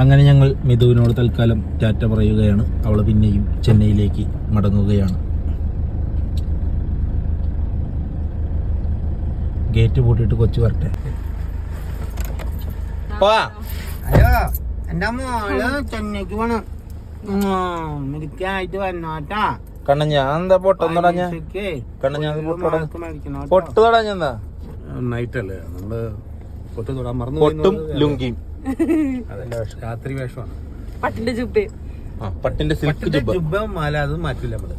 അങ്ങനെ ഞങ്ങൾ മിഥുവിനോട് തൽക്കാലം ടാറ്റ പറയുകയാണ്. അവൾ പിന്നെയും ചെന്നൈയിലേക്ക് മടങ്ങുകയാണ്. ഗേറ്റ് പൂട്ടിയിട്ട് കൊച്ചു വരട്ടെ. എന്റെ മോൾ ചെന്നൈക്ക് പോണം. മിടുക്കായിട്ട് വന്നോട്ടാ കണ്ണ ഞാൻ എന്താ കണ്ണ ഞാൻ പൊട്ട് നൈറ്റ് അല്ലേ നമ്മൾ പൊട്ട് തൊടാൻ മറന്നു പൊട്ടും ലുങ്കിയും. രാത്രി വേഷമാണ്. പട്ടിന്റെ ആ പട്ടിന്റെ സിൽക്ക് ജുബ ജുബ്ബ. മാല അത് മാറ്റില്ല നമ്മൾ.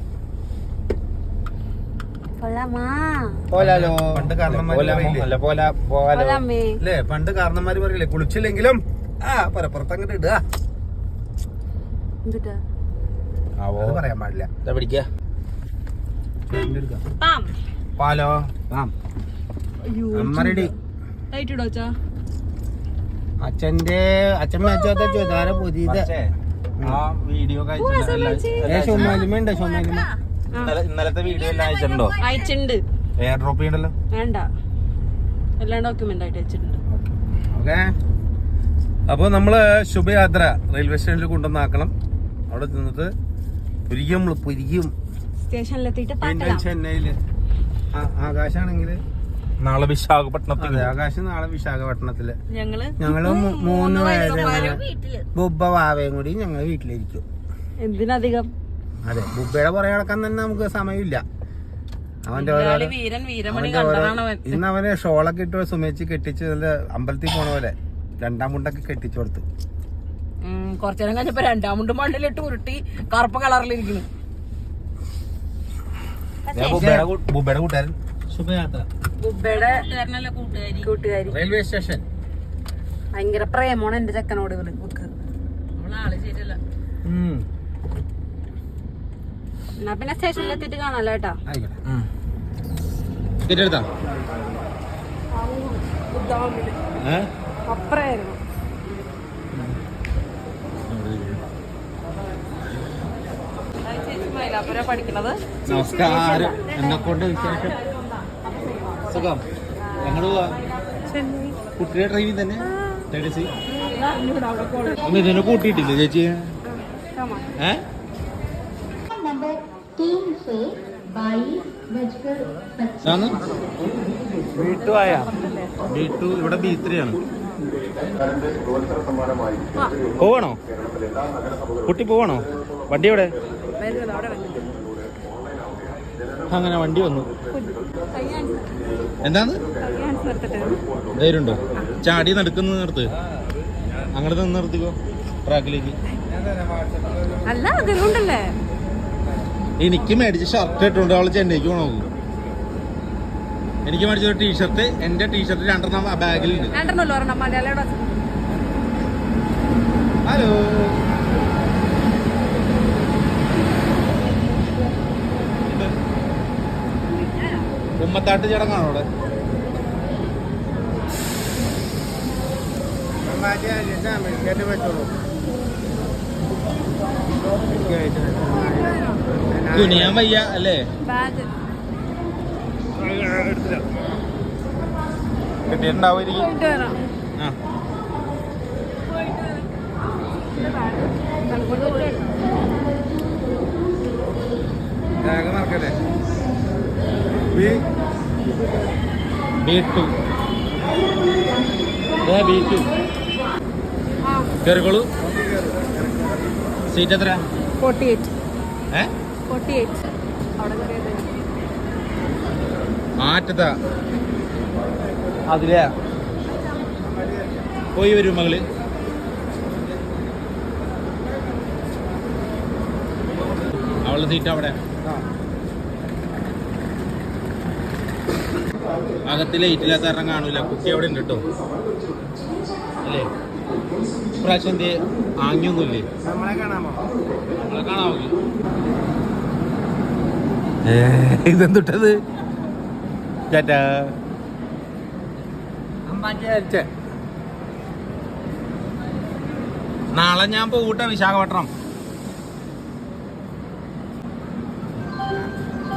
പണ്ട് കാരണന്മാര് പറയില്ലേ? കുളിച്ചില്ലെങ്കിലും ആ പരപ്പുറത്ത് അങ്ങോട്ട് ഇടുക പറയാൻ പാടില്ല. ഇതാ പിടിക്ക. പാം. പാലോ? പാം. അമ്മ റെഡി ലൈറ്റ് ഇടോച്ചാ അച്ഛന്റെ അച്ഛൻ മേച്ചാത്ത ചോദാര പുതിയത്? ആ വീഡിയോ ഷൊമാലിമ ഇന്നലത്തെ വീഡിയോ എല്ലാം അയച്ചിട്ടുണ്ടോ? അയച്ചിട്ടുണ്ട്. എയർ ഡ്രോപ്പ് ചെയ്യണ്ടല്ലോ? വേണ്ട. എല്ലാ ഡോക്യുമെന്റ് ആയിട്ട് അയച്ചിട്ടുണ്ട്. ഓക്കെ. അപ്പൊ നമ്മൾ ശുഭയാത്ര റെയിൽവേ സ്റ്റേഷനിൽ കൊണ്ടുവന്നാക്കണം അവിടെ ചെന്നിട്ട് പുരിയും നമ്മൾ പുരിയും. സ്റ്റേഷനിലെത്തിയിട്ട് പിന്നെ പാക്കലാം ചെന്നൈയിൽ. ആ- ആകാശാണെങ്കിൽ. നാളെ വിശാഖപട്ടണത്തിൽ അതെ ആകാശം നാളെ വിശാഖപട്ടണത്തിൽ. ഞങ്ങൾ ഞങ്ങൾ മൂന്ന് പേര് ബുബ്ബ വാവയും കൂടി ഞങ്ങൾ വീട്ടിലിരിക്കും. എന്തിനധികം? അതെ ബുബ്ബയുടെ പുറകെ നടക്കാൻ തന്നെ നമുക്ക് സമയമില്ല. അവന്റെ ഇന്ന് അവന് ഷോളൊക്കെ ഇട്ട് സുമേച്ച് കെട്ടിച്ച് നല്ല അമ്പലത്തിൽ പോണ പോലെ. രണ്ടാം മുണ്ടൊക്കെ കെട്ടിച്ചു കൊടുത്തു. ഉം, കുറച്ചേരം കഴിഞ്ഞപ്പോ രണ്ടാമുണ്ട് മണ്ണിലിട്ട് ഉരുട്ടി കറുപ്പ് കളറിലിരിക്കുന്നു. ബുബയുടെ കൂട്ടുകാരൻ. ശുഭയാത്ര കൂട്ടുകാരി? Railway station. ഭയങ്കര പ്രേമമാണ് എന്റെ ചെക്കനോട് ബുക്ക് എന്നാ പിന്നെ സ്റ്റേഷനിലെത്തിയിട്ട് കാണാലോ കേട്ടാ. അപ്പറായിരുന്നു നമസ്കാരം. എന്നെ കൊണ്ട് വിശേഷം സുഖം. എങ്ങോട്ട് കുട്ടിയുടെ ട്രെയിനിൽ തന്നെ? ടേഡസി ഒന്ന് ഇതിനെ കൂട്ടിയിട്ടില്ല ചേച്ചി? ഏ? ഇവിടെ പോവാണോ? കുട്ടി പോവാണോ? വണ്ടി എവിടെ? അങ്ങനെ വണ്ടി വന്നു. എന്താന്ന് ധൈര്യമുണ്ടോ ചാടി നടക്കുന്ന നിർത്ത് അങ്ങോട്ട് നിന്ന് നിർത്തിക്കോ ട്രാക്കിലേക്ക്. എനിക്ക് മേടിച്ച ഷർട്ട് ഇട്ടുണ്ട് അവൾ ചെന്നൈക്ക് പോണോ എനിക്ക് മേടിച്ച ഒരു ടീഷർട്ട് എന്റെ ടീഷർട്ട് രണ്ടെണ്ണം ബാഗിലുണ്ട് ഹലോ ഉമ്മത്താട്ട് ചടങ്ങാണോ അവിടെ? കുനിയാൻ വയ്യ അല്ലേ? കിട്ടിയിട്ടുണ്ടാവുമായിരിക്കും. പോയിട്ട് വരാം. ആ. ബാഗ് മറക്കല്ലേ? ബി ടു ബി ടു കയറിക്കോളൂ സീറ്റ് എത്ര ഫോർട്ടി എയ്റ്റ് ഏ? ഫോർട്ടി എയ്റ്റ് അവിടെ കയറിയത് ആറ്റത്താ. അതിലെ? പോയി വരും മകൾ. അവളുടെ സീറ്റ് അവിടെ. അകത്ത് ലൈറ്റ് ഇല്ലാത്ത കാരണം കാണൂല കുട്ടി അവിടെ ഉണ്ട് കേട്ടോ അല്ലേ? ഇപ്രാവശ്യം എന്ത് ആങ്ങിയൊന്നുമില്ലേ നമ്മളെ കാണാമോ? നമ്മളെ കാണാമോ? ഇതെന്തുട്ടത്? ചേട്ടാ നാളെ ഞാൻ പോകൂട്ടാ വിശാഖപട്ടണം.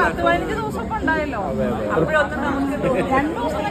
പത്ത് പതിനഞ്ച് ദിവസം ഉണ്ടായല്ലോ. അപ്പോഴൊന്നും നമുക്ക് രണ്ടു